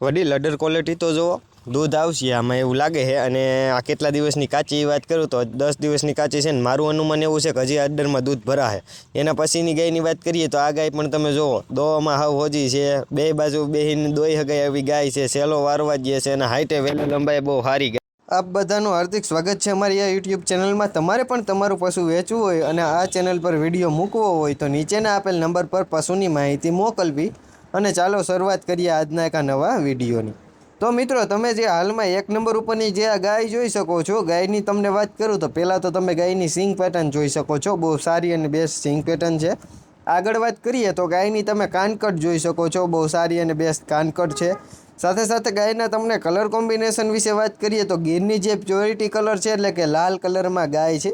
વડીલ, udder quality તો જુઓ, દૂધ આવશે, આમાં એવું લાગે છે. અને આ કેટલા દિવસની કાચી વાત કરું તો દસ દિવસની કાચી છે ને, મારું અનુમાન એવું છે કે હજી અડરમાં દૂધ ભરાશે. એના પછીની ગાયની વાત કરીએ તો આ ગાય પણ તમે જુઓ દોવામાં હાવ હોજી છે, બે બાજુ બેહીને દોઈ હગાય આવી ગાય છે, સેલો વારવા જઈએ છે અને હાઈટે વેલી લંબાઈ બહુ સારી ગાય. આપ બધાનું હાર્દિક સ્વાગત છે અમારી આ યુટ્યુબ ચેનલમાં તમારે પણ તમારું પશુ વેચવું હોય અને આ ચેનલ પર વીડિયો મૂકવો હોય તો નીચેના આપેલ નંબર પર પશુની માહિતી મોકલવી. અને ચાલો શરૂઆત કરીએ આજના એક નવા વિડીયોની. તો મિત્રો, તમે જે હાલમાં એક નંબર ઉપરની જે આ ગાય જોઈ શકો છો, ગાયની તમને વાત કરું તો પહેલાં તો તમે ગાયની સિંગ પેટર્ન જોઈ શકો છો, બહુ સારી અને બેસ્ટ સિંગ પેટર્ન છે. આગળ વાત કરીએ તો ગાયની તમે કાનકટ જોઈ શકો છો, બહુ સારી અને બેસ્ટ કાનકટ છે. સાથે સાથે ગાયના તમને કલર કોમ્બિનેશન વિશે વાત કરીએ તો ગીરની જે પ્યોરિટી કલર છે, એટલે કે લાલ કલરમાં ગાય છે.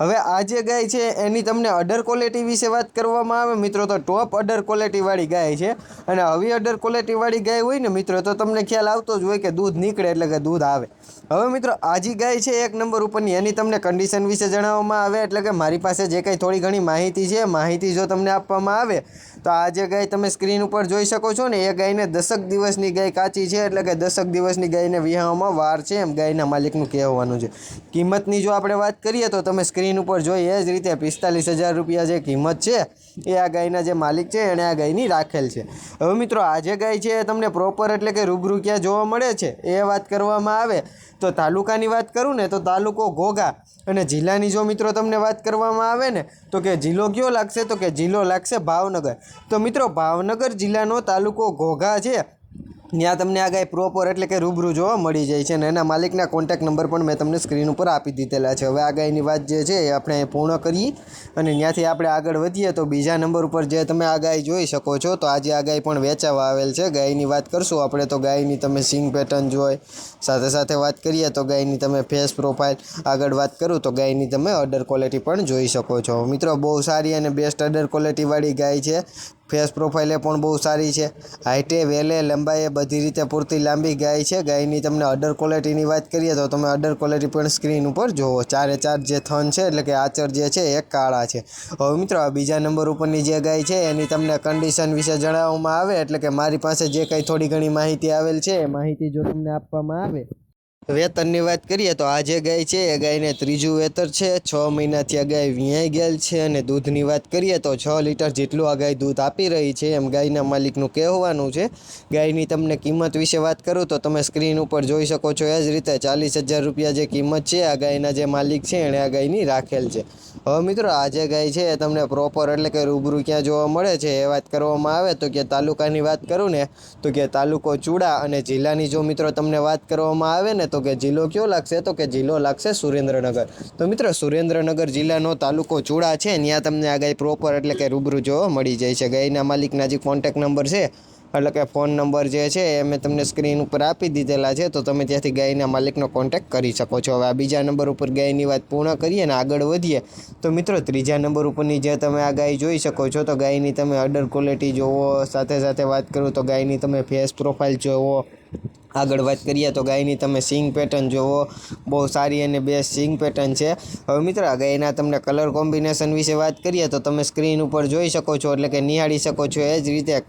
હવે આ જે ગાય છે, એની તમને અડર ક્વોલિટી વિશે વાત કરવામાં આવે, મિત્રો, તો ટોપ અડર ક્વોલિટીવાળી ગાય છે. અને આવી અડર ક્વોલિટીવાળી ગાય હોય ને, મિત્રો, તો તમને ખ્યાલ આવતો જ હોય કે દૂધ નીકળે એટલે કે દૂધ આવે. હવે મિત્રો, આજી ગાય છે એક નંબર ઉપરની. એની તમને કન્ડિશન વિશે જણાવવામાં આવે, એટલે કે મારી પાસે જે કંઈ થોડી ઘણી માહિતી છે, માહિતી જો તમને આપવામાં આવે, તો આ જે ગાય તમે સ્ક્રીન ઉપર જોઈ શકો છો ને, એ ગાયને દસક દિવસની ગાય કાચી છે, એટલે કે દસક દિવસની ગાયને વિહાવામાં વાર છે, એમ ગાયના માલિકનું કહેવાનું છે. કિંમતની જો આપણે વાત કરીએ, તો તમે સ્ક્રીન ઉપર જોઈ એ જ રીતે પિસ્તાલીસ હજાર રૂપિયા જે કિંમત છે એ આ ગાયના જે માલિક છે, એણે આ ગાયની રાખેલ છે. હવે મિત્રો, આ જે ગાય છે, એ તમને પ્રોપર એટલે કે રૂબરૂ ક્યાં જોવા મળે છે, એ વાત કરવામાં આવે. તો તાલુકાની વાત કરું ને, તો તાલુકો ઘોઘા અને જિલ્લાની જો મિત્રો તમને વાત કરવામાં આવે ને, તો કે જિલ્લો કયો લાગશે? તો કે જિલ્લો લાગશે ભાવનગર. તો મિત્રો, ભાવનગર જિલ્લાનો તાલુકો ઘોઘા છે. ત્યાં તમને આ ગાય પ્રોપર એટલે કે રૂબરૂ જોવા મળી જાય છે અને એના માલિકના કોન્ટેક્ટ નંબર પણ મેં તમને સ્ક્રીન ઉપર આપી દીધેલા છે. હવે આ ગાયની વાત જે છે એ આપણે પૂર્ણ કરીએ અને ત્યાંથી આપણે આગળ વધીએ તો બીજા નંબર ઉપર જે તમે આ ગાય જોઈ શકો છો તો આજે આ ગાય પણ વેચાવા આવેલ છે. ગાયની વાત કરશું આપણે તો ગાયની તમે સિંગ પેટર્ન જોઈ, સાથે સાથે વાત કરીએ તો ગાયની તમે ફેસ પ્રોફાઇલ આગળ વાત કરું તો ગાયની તમે અડર ક્વોલિટી પણ જોઈ શકો છો. મિત્રો, બહુ સારી અને બેસ્ટ અડર ક્વોલિટીવાળી ગાય છે. ફેસ પ્રોફાઇલે પણ બહુ સારી છે. હાઇટે વેલે લંબાઈએ બધી રીતે પૂરતી લાંબી ગાય છે. ગાયની તમને અડર ક્વોલિટીની વાત કરીએ તો તમે અડર ક્વોલિટી પણ સ્ક્રીન ઉપર જુઓ ચારે ચાર જે થન છે, એટલે કે આચર જે છે, એ કાળા છે. હવે મિત્રો, આ બીજા નંબર ઉપરની જે ગાય છે, એની તમને કન્ડિશન વિશે જણાવવામાં આવે, એટલે કે મારી પાસે જે કંઈ થોડી ઘણી માહિતી આવેલ છે, એ માહિતી જો તમને આપવામાં આવે વેતનની વાત કરીએ તો આ જે ગાય છે, એ ગાયને ત્રીજું વેતર છે, છ મહિનાથી આ ગાય વિયાઈ ગયેલ છે અને દૂધની વાત કરીએ તો છ લીટર જેટલું આ ગાય દૂધ આપી રહી છે એમ ગાયના માલિકનું કહેવાનું છે. ગાયની તમને કિંમત વિશે વાત કરું તો તમે સ્ક્રીન ઉપર જોઈ શકો છો એ જ રીતે ચાલીસ હજાર રૂપિયા જે કિંમત છે આ ગાયના જે માલિક છે એણે આ ગાયની રાખેલ છે. હવે મિત્રો આ જે ગાય છે એ તમને પ્રોપર એટલે કે રૂબરૂ ક્યાં જોવા મળે છે એ વાત કરવામાં આવે તો કે તાલુકાની વાત કરું ને તો કે તાલુકો ચૂડા અને જિલ્લાની જો મિત્રો તમને વાત કરવામાં આવે ને તો કે જિલ્લો કયો લાગશે? તો કે જિલ્લો લાગશે સુરેન્દ્રનગર. તો મિત્રો, સુરેન્દ્રનગર જિલ્લાનો તાલુકો ચૂડા છે. ત્યાં તમને આ ગાય પ્રોપર એટલે કે રૂબરૂ જોવા મળી જાય છે. ગાયના માલિકના જે કોન્ટેક નંબર છે, એટલે કે ફોન નંબર જે છે, એ મેં તમને સ્ક્રીન ઉપર આપી દીધેલા છે. તો તમે ત્યાંથી ગાયના માલિકનો કોન્ટેક કરી શકો છો. હવે આ બીજા નંબર ઉપર ગાયની વાત પૂર્ણ કરીએ ને આગળ વધીએ. તો મિત્રો, ત્રીજા નંબર ઉપરની જે તમે આ ગાય જોઈ શકો છો, તો ગાયની તમે અડર ક્વોલિટી જોવો, સાથે સાથે વાત કરું તો ગાયની તમે ફેસ પ્રોફાઇલ જોવો આગળ વાત કરીએ તો ગાયની તમે સિંગ પેટર્ન જુઓ બહુ સારી અને બેસ્ટ સિંગ પેટર્ન છે. હવે મિત્ર ગાયના તમને કલર કોમ્બિનેશન વિશે વાત કરીએ તો તમે સ્ક્રીન ઉપર જોઈ શકો છો, એટલે કે નિહાળી શકો છો. એ જ રીતે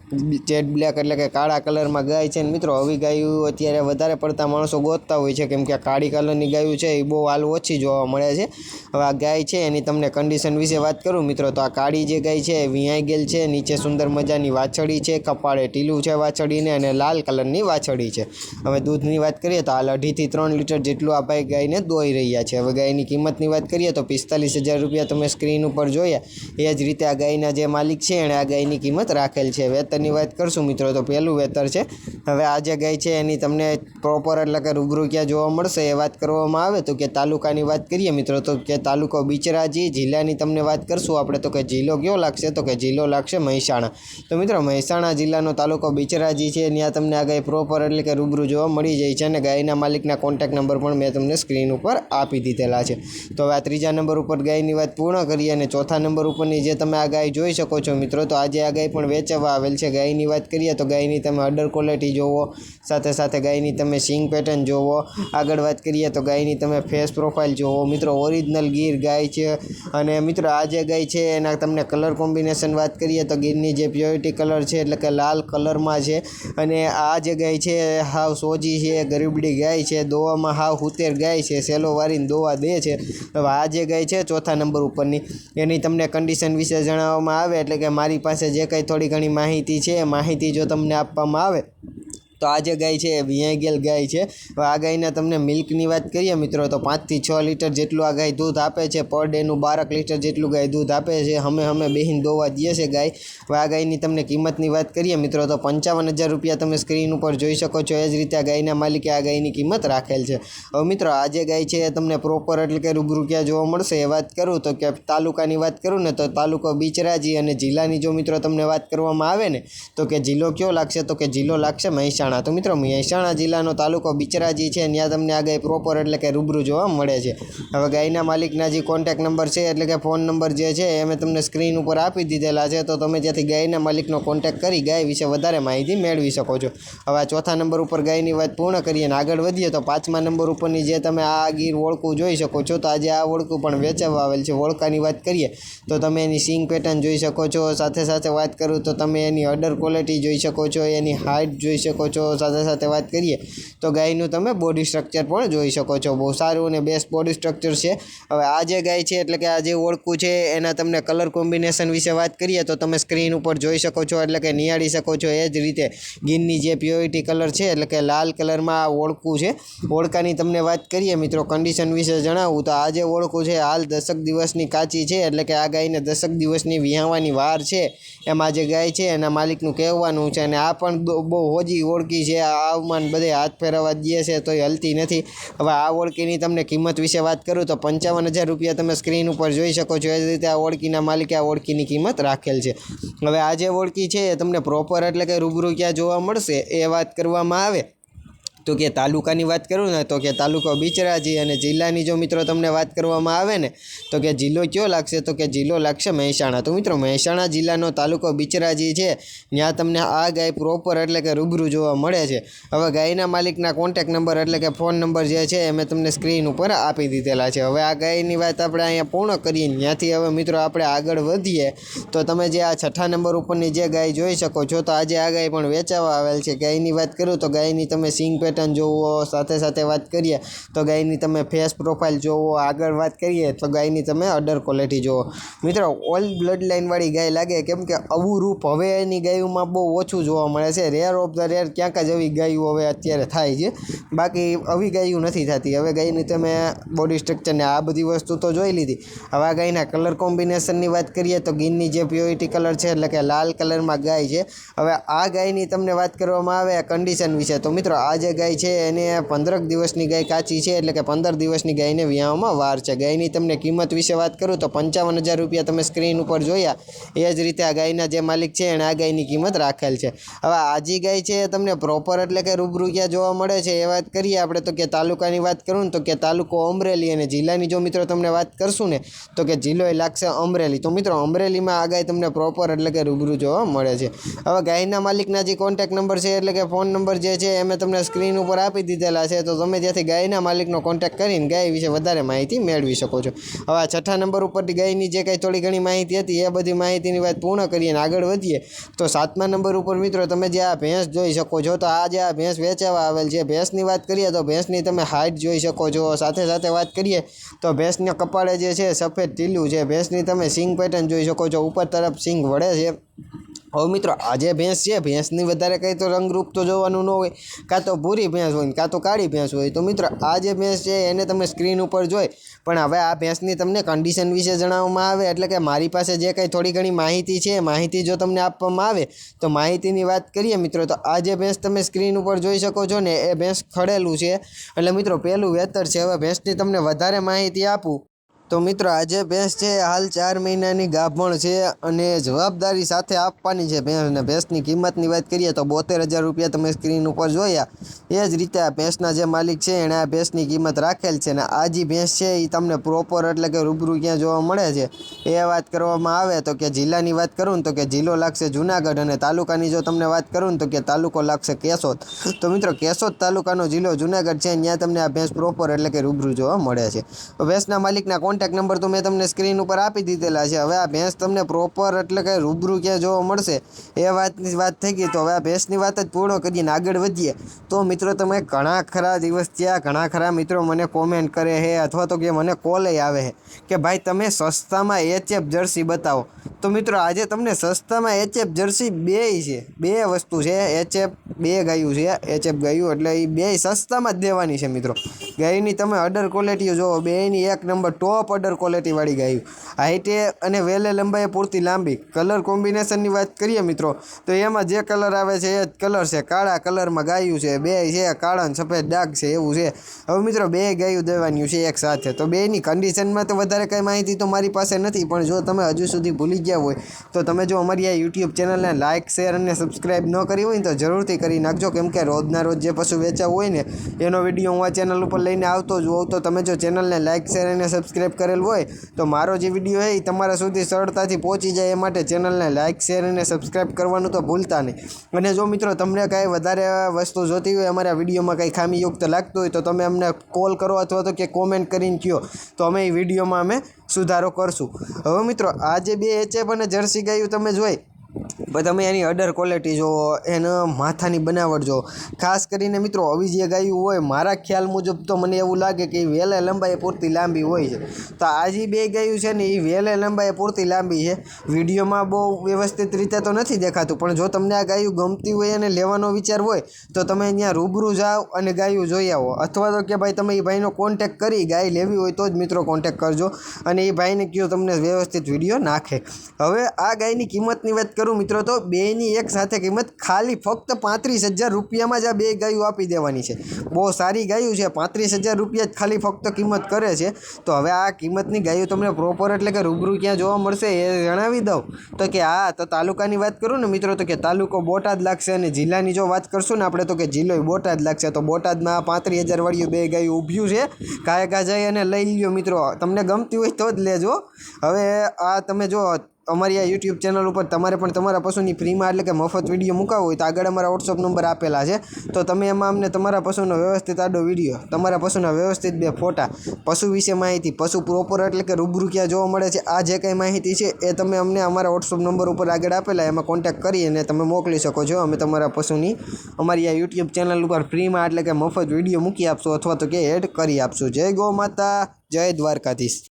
જેડ બ્લેક એટલે કે કાળા કલરમાં ગાય છે. ને મિત્રો, આવી ગાયું અત્યારે વધારે પડતા માણસો ગોતતા હોય છે, કેમ કે આ કાળી કલરની ગાયું છે, એ બહુ હાલ ઓછી જોવા મળે છે. હવે આ ગાય છે, એની તમને કન્ડિશન વિશે વાત કરું મિત્રો, તો આ કાળી જે ગાય છે, એ વિયાઈ ગયેલ છે. નીચે સુંદર મજાની વાછડી છે, કપાળે ટીલું છે વાછડીને અને લાલ કલરની વાછડી છે. હવે દૂધની વાત કરીએ તો હાલ અઢીથી ત્રણ લીટર જેટલું આ ભાઈ ગાયને દોઈ રહ્યા છે. હવે ગાયની કિંમતની વાત કરીએ તો પિસ્તાલીસ હજાર રૂપિયા તમે સ્ક્રીન ઉપર જોયા. એ જ રીતે આ ગાયના જે માલિક છે એણે આ ગાયની કિંમત રાખેલ છે. વેતરની વાત કરશું મિત્રો તો પહેલું વેતર છે. હવે આ જે ગાય છે એની તમને પ્રોપર એટલે કે રૂબરૂ ક્યાં જોવા મળશે એ વાત કરવામાં આવે તો કે તાલુકાની વાત કરીએ મિત્રો તો કે તાલુકો બિચરાજી જિલ્લાની તમને વાત કરશું આપણે તો કે જિલ્લો કયો લાગશે? તો કે જિલ્લો લાગશે મહેસાણા. તો મિત્રો મહેસાણા જિલ્લાનો તાલુકો બિચરાજી છે. ત્યાં તમને આ ગાય પ્રોપર એટલે કે રૂબરૂ રૂબરૂ જોવા મળી જાય છે અને ગાયના માલિકના કોન્ટેક્ટ નંબર પણ મેં તમને સ્ક્રીન ઉપર આપી દીધેલા છે. તો હવે આ ત્રીજા નંબર ઉપર ગાયની વાત પૂર્ણ કરીએ અને ચોથા નંબર ઉપરની જે તમે આ ગાય જોઈ શકો છો મિત્રો, તો આજે આ ગાય પણ વેચવા આવેલ છે. ગાયની વાત કરીએ તો ગાયની તમે અડર ક્વોલિટી જોવો, સાથે સાથે ગાયની તમે સિંગ પેટર્ન જોવો. આગળ વાત કરીએ તો ગાયની તમે ફેસ પ્રોફાઇલ જોવો. મિત્રો ઓરિજિનલ ગીર ગાય છે અને મિત્રો, આ જે ગાય છે એના તમને કલર કોમ્બિનેશન વાત કરીએ તો ગીરની જે પ્યોરિટી કલર છે, એટલે કે લાલ કલરમાં છે અને આ જે ગાય છે, હાવ સોજી છે, ગરીબડી ગાય છે, દોવામાં હાવ હુતેર ગાય છે, સેલો વારીને દોવા દે છે. હવે આ જે ગાય છે ચોથા નંબર ઉપરની, એની તમને કન્ડિશન વિશે જણાવવામાં આવે, એટલે કે મારી પાસે જે કંઈ થોડી ઘણી માહિતી છે, એ માહિતી જો તમને આપવામાં આવે તો આ જે ગાય છે એ વિયાગેલ ગાય છે. આ ગાયના તમને મિલ્કની વાત કરીએ મિત્રો, તો પાંચથી છ લીટર જેટલું આ ગાય દૂધ આપે છે પર ડેનું બારક લીટર જેટલું ગાય દૂધ આપે છે અમે અમે બહેન દોવા દઈએ છે ગાય. હવે આ ગાયની તમને કિંમતની વાત કરીએ મિત્રો, તો પંચાવન હજાર રૂપિયા તમે સ્ક્રીન ઉપર જોઈ શકો છો, એ જ રીતે આ ગાયના માલિકે આ ગાયની કિંમત રાખેલ છે. હવે મિત્રો, આ જે ગાય છે, એ તમને પ્રોપર એટલે કે રૂબરૂ ક્યાં જોવા મળશે એ વાત કરું, તો કે તાલુકાની વાત કરું ને, તો તાલુકો બિચરાજી અને જિલ્લાની જો મિત્રો તમને વાત કરવામાં આવે ને, તો કે જિલ્લો કયો લાગશે, તો કે જિલ્લો લાગશે મહેસાણા. તો મિત્રો મહેસાણા જિલ્લાનો તાલુકો બિચરાજી છે, ત્યાં તમને આ ગાય પ્રોપર એટલે કે રૂબરૂ જોવા મળે છે. હવે ગાયના માલિકના જે કોન્ટેક્ટ નંબર છે, એટલે કે ફોન નંબર જે છે, એ મેં તમને સ્ક્રીન ઉપર આપી દીધેલા છે. તો તમે ત્યાંથી ગાયના માલિકનો કોન્ટેક્ટ કરી, ગાય વિશે વધારે માહિતી મેળવી શકો છો. હવે આ ચોથા નંબર ઉપર ગાયની વાત પૂર્ણ કરીએ અને આગળ વધીએ, તો પાંચમા નંબર ઉપરની જે તમે આ ગીર ઓળખું જોઈ શકો છો, તો આજે આ ઓળખું પણ વેચવા આવેલ છે. ઓળખાની વાત કરીએ, તો તમે એની સિંગ પેટર્ન જોઈ શકો છો. સાથે સાથે વાત કરું, તો તમે એની અડર ક્વોલિટી જોઈ શકો છો, એની હાઇટ જોઈ શકો છો સાથે સાથે વાત કરીએ, તો ગાયનું તમે બોડી સ્ટ્રક્ચર પણ જોઈ શકો છો. બહુ સારું અને બેસ્ટ બોડી સ્ટ્રક્ચર છે. હવે આ જે ગાય છે, એટલે કે આ જે ઓળખું છે, એના તમને કલર કોમ્બિનેશન વિશે વાત કરીએ, તો તમે સ્ક્રીન ઉપર જોઈ શકો છો, એટલે કે નિહાળી શકો છો. એ જ રીતે ગીરની જે પ્યોરિટી કલર છે, એટલે કે લાલ કલરમાં આ ઓળખું છે. ઓળખાની તમને વાત કરીએ, મિત્રો કન્ડિશન વિશે જણાવું, તો આ જે ઓળખું છે, હાલ દશક દિવસની કાચી છે, એટલે કે આ ગાયને દશક દિવસની વિહાવાની વાર છે. એમાં જે ગાય છે, એના માલિકનું કહેવાનું છે, અને આ પણ બહુ હોજી ઓળખી છે આ આવમાન બધે હાથ ફેરવવા દે છે તો એ હલતી નથી. હવે આ ઓળખીની તમને કિંમત વિશે વાત કરું તો પંચાવન હજાર રૂપિયા તમે સ્ક્રીન ઉપર જોઈ શકો છો. એ રીતે આ ઓળખીના માલિકે આ ઓળખીની કિંમત રાખેલ છે. હવે આ જે ઓળખી છે એ તમને પ્રોપર એટલે કે રૂબરૂ ક્યાં જોવા મળશે એ વાત કરવામાં આવે. તો કે તાલુકાની વાત કરું ને તો કે તાલુકો બિચરાજી અને જિલ્લાની જો મિત્રો તમને વાત કરવામાં આવે ને, તો કે જિલ્લો કયો લાગશે? તો કે જિલ્લો લાગશે મહેસાણા. તો મિત્રો મહેસાણા જિલ્લાનો તાલુકો બિચરાજી છે. ત્યાં તમને આ ગાય પ્રોપર એટલે કે રૂબરૂ જોવા મળે છે. હવે ગાયના માલિકના કોન્ટેક નંબર એટલે કે ફોન નંબર જે છે, એ મેં તમને સ્ક્રીન ઉપર આપી દીધેલા છે. હવે આ ગાયની વાત આપણે અહીંયા પૂર્ણ કરીએ ત્યાંથી હવે મિત્રો આપણે આગળ વધીએ. તો તમે જે આ છઠ્ઠા નંબર ઉપરની જે ગાય જોઈ શકો છો, તો આજે આ ગાય પણ વેચાવા આવેલ છે. ગાયની વાત કરું તો ગાયની તમે સિંગ પેટર્ન જોવો, સાથે સાથે વાત કરીએ, તો ગાયની તમે ફેસ પ્રોફાઇલ જોવો, આગળ વાત કરીએ, તો ગાયની તમે અડર ક્વોલિટી જોવો. મિત્રો ઓલ બ્લડ લાઇનવાળી ગાય લાગે કેમ કે આવું રૂપ હવે એની ગાયોમાં બહુ ઓછું જોવા મળે છે. રેર ઓફ ધ રેર ક્યાંક જ આવી ગાયો હવે અત્યારે થાય છે. બાકી આવી ગાયું નથી થતી. હવે ગાયની તમે બોડી સ્ટ્રક્ચરને આ બધી વસ્તુ તો જોઈ લીધી. હવે આ ગાયના કલર કોમ્બિનેશનની વાત કરીએ તો ગીનની જે પ્યોરિટી કલર છે, એટલે કે લાલ કલરમાં ગાય છે. હવે આ ગાયની તમને વાત કરવામાં આવે કન્ડિશન વિશે. તો મિત્રો, આ જે ગાય છે, એને પંદરક દિવસની ગાય કાચી છે, એટલે કે પંદર દિવસની ગાયને વિયાવામાં વાર છે. ગાયની તમને કિંમત વિશે વાત કરું તો પંચાવન હજાર રૂપિયા તમે સ્ક્રીન ઉપર જોયા. એ જ રીતે આ ગાયના જે માલિક છે એણે આ ગાયની કિંમત રાખેલ છે. હવે આજી ગાય છે તમને પ્રોપર એટલે કે રૂબરૂ ક્યાં જોવા મળે છે, એ વાત કરીએ આપણે તો કે તાલુકાની વાત કરું ને તો કે તાલુકો અમરેલી અને જિલ્લાની જો મિત્રો તમને વાત કરશું ને, તો કે જિલ્લો એ લાગશે અમરેલી. તો મિત્રો અમરેલીમાં આ ગાય તમને પ્રોપર એટલે કે રૂબરૂ જોવા મળે છે. હવે ગાયના માલિકના જે કોન્ટેક્ટ નંબર છે, એટલે કે ફોન નંબર જે છે એ મેં તમને સ્ક્રીન ઉપર આપી દીધેલા છે, તો તમે ત્યાંથી ગાયના માલિકનો કોન્ટેક્ટ કરીને ગાય વિશે વધારે માહિતી મેળવી શકો છો. હવે આ છઠ્ઠા નંબર ઉપરથી ગાયની જે કંઈ થોડી ઘણી માહિતી હતી, એ બધી માહિતીની વાત પૂર્ણ કરીએ અને આગળ વધીએ, તો સાતમા નંબર ઉપર મિત્રો તમે જે આ ભેંસ જોઈ શકો છો, તો આ જે આ ભેંસ વેચાવા આવેલ છે, ભેંસની વાત કરીએ તો ભેંસની તમે હાઇટ જોઈ શકો છો, સાથે સાથે વાત કરીએ તો ભેંસના કપાળે જે છે, સફેદ ટીલું છે, ભેંસની તમે સિંગ પેટર્ન જોઈ શકો છો, ઉપર તરફ સિંગ વળે છે. હવે મિત્રો, આજે ભેંસ છે, ભેંસની વધારે કંઈ તો રંગરૂપ તો જોવાનું ન હોય. કાં તો ભૂરી ભેંસ હોય કાં તો કાળી ભેંસ હોય. તો મિત્રો, આ જે ભેંસ છે, એને તમે સ્ક્રીન ઉપર જોઈ. પણ હવે આ ભેંસની તમને કન્ડિશન વિશે જણાવવામાં આવે, એટલે કે મારી પાસે જે કંઈ થોડી ઘણી માહિતી છે, માહિતી જો તમને આપવામાં આવે, તો માહિતીની વાત કરીએ મિત્રો, તો આ જે ભેંસ તમે સ્ક્રીન ઉપર જોઈ શકો છો ને, એ ભેંસ ખડેલું છે. એટલે મિત્રો પહેલું વેતર છે. હવે ભેંસની તમને વધારે માહિતી આપું. તો મિત્રો આજે ભેંસ છે, હાલ ચાર મહિનાની ગાભણ છે અને જવાબદારી સાથે આપવાની છે ભેંસને ભેંસની કિંમતની વાત કરીએ તો બોતેર હજાર રૂપિયા તમે સ્ક્રીન ઉપર જોયા. એ જ રીતે આ ભેંસના જે માલિક છે, એણે આ ભેંસની કિંમત રાખેલ છે અને આ જે ભેંસ છે એ તમને પ્રોપર એટલે કે રૂબરૂ ક્યાં જોવા મળે છે, એ વાત કરવામાં આવે તો કે જિલ્લાની વાત કરું તો કે જિલ્લો લાગશે જુનાગઢ અને તાલુકાની જો તમને વાત કરું તો કે તાલુકો લાગશે કેશોદ. તો મિત્રો કેશોદ તાલુકાનો જિલ્લો જુનાગઢ છે ત્યાં તમને આ ભેંસ પ્રોપર એટલે કે રૂબરૂ જોવા મળે છે. ભેંસના માલિકના કોન્ટેક્ટ નંબર તો મેં તમને સ્ક્રીન ઉપર આપી દીધેલા છે. હવે આ ભેંસ તમને પ્રોપર એટલે કે રૂબરૂ ક્યાં જોવા મળશે એ વાતની વાત થઈ ગઈ. તો હવે આ ભેંસની વાત જ પૂર્ણ કરીને આગળ વધીએ. તો મિત્રો તમે ઘણા ખરા દિવસ થયા, ઘણા ખરા મિત્રો મને કોમેન્ટ કરે છે અથવા તો કે મને કોલે આવે છે કે ભાઈ તમે સસ્તામાં એચએફ જર્સી બતાવો. તો મિત્રો આજે તમને સસ્તામાં એચએફ જર્સી બેય છે. બે વસ્તુ છે. એચએફ બે ગાયું છે. એચએફ ગાયું એટલે એ બે સસ્તામાં જ દેવાની છે મિત્રો. ગાયની તમે અડર ક્વોલિટી જોવો બેની એક નંબર ટોપ અડર ક્વોલિટીવાળી ગાયું. હાઇટે અને વેલે લંબાઈએ પૂરતી લાંબી. કલર કોમ્બિનેશનની વાત કરીએ મિત્રો, તો એમાં જે કલર આવે છે એ જ કલર છે. કાળા કલરમાં ગાયું છે, બે છે, કાળા અને સફેદ ડાઘ છે, એવું છે. હવે મિત્રો, બે ગાયું દેવાની છે એક સાથે. તો બેની કન્ડિશનમાં તો વધારે કંઈ માહિતી તો મારી પાસે નથી, પણ જો તમે હજુ સુધી ભૂલી ગયા હોય, તો તમે જો અમારી આ યુટ્યુબ ચેનલને લાઇક શેર અને સબસ્ક્રાઈબ ન કરી હોય તો જરૂરથી કરી નાખજો. કેમ કે રોજના રોજ જે પશુ વેચાવું હોય ને, એનો વીડિયો હું આ ચેનલ ઉપર લઈને આવતો જ હોઉં. તો તમે જો ચેનલને લાઇક શેર અને સબસ્ક્રાઈબ કરેલ હોય તો મારો જે વીડિયો એ તમારા સુધી સરળતાથી પહોંચી જાય એ માટે ચેનલને લાઇક શેર અને સબસ્ક્રાઈબ કરવાનું તો ભૂલતા નહીં. અને જો મિત્રો તમને કાંઈ વધારે વસ્તુ જોતી હોય, અમારા વિડીયોમાં કંઈ ખામીયુક્ત લાગતું હોય તો તમે અમને કોલ કરો અથવા તો કે કોમેન્ટ કરીને કહો તો અમે એ વિડીયોમાં અમે સુધારો કરશું. હવે મિત્રો, આ જે બે એચએફ અને જર્સી ગાયું તમે જોઈ પણ તમે એની અડર ક્વોલિટી જુઓ, એના માથાની બનાવટ જુઓ. ખાસ કરીને મિત્રો, આવી જે ગાયું હોય, મારા ખ્યાલ મુજબ તો મને એવું લાગે કે એ વેલે લંબાઈ પૂરતી લાંબી હોય છે. તો આ જે બે ગાયું છે ને એ વેલે લંબાઈ પૂરતી લાંબી છે. વિડીયોમાં બહુ વ્યવસ્થિત રીતે તો નથી દેખાતું, પણ જો તમને આ ગાયું ગમતી હોય અને લેવાનો વિચાર હોય, તો તમે અહીંયા રૂબરૂ જાઓ અને ગાયું જોઈ આવો. અથવા તો કે ભાઈ, તમે એ ભાઈનો કોન્ટેક કરી ગાય લેવી હોય, તો જ મિત્રો કોન્ટેક કરજો. અને એ ભાઈને કહો તમને વ્યવસ્થિત વીડિયો નાખે. હવે આ ગાયની કિંમતની વાત કરું મિત્રો, તો બેની એક સાથે કિંમત ખાલી ફક્ત પાંત્રીસ હજાર રૂપિયામાં જ આ બે ગાયું આપી દેવાની છે. બહુ સારી ગાયું છે, પાંત્રીસ હજાર રૂપિયા જ ખાલી ફક્ત કિંમત કરે છે. તો હવે આ કિંમતની ગાયું તમને પ્રોપર એટલે કે રૂબરૂ ક્યાં જોવા મળશે એ જણાવી દઉં. તો કે હા, તો તાલુકાની વાત કરું ને મિત્રો, તો કે તાલુકો બોટાદ લાગશે અને જિલ્લાની જો વાત કરશું ને આપણે, તો કે જિલ્લો બોટાદ લાગશે. તો બોટાદમાં પાંત્રીસ હજાર વાળ્યું બે ગાયું ઊભ્યું છે. કાયકા જઈ અને લઈ લ્યો મિત્રો, તમને ગમતી હોય તો જ લેજો. હવે આ તમે જો અમારી આ યુટ્યુબ ચેનલ ઉપર તમારે પણ તમારા પશુની ફ્રીમાં એટલે કે મફત વીડિયો મૂકાવો હોય તો આગળ અમારા વોટ્સઅપ નંબર આપેલા છે. તો તમે એમાં અમને તમારા પશુનો વ્યવસ્થિત આડો વીડિયો, તમારા પશુના વ્યવસ્થિત બે ફોટા, પશુ વિશે માહિતી, પશુ પ્રોપર એટલે કે રૂબરૂ ક્યાં જોવા મળે છે, આ જે કંઈ માહિતી છે એ તમે અમને અમારા વોટ્સઅપ નંબર ઉપર આગળ આપેલા, એમાં કોન્ટેક્ટ કરી અને તમે મોકલી શકો છો. અમે તમારા પશુની અમારી આ યુટ્યુબ ચેનલ ઉપર ફ્રીમાં એટલે કે મફત વીડિયો મૂકી આપશો અથવા તો કે એડ કરી આપશું. જય ગો માતા, જય દ્વારકાધીશ.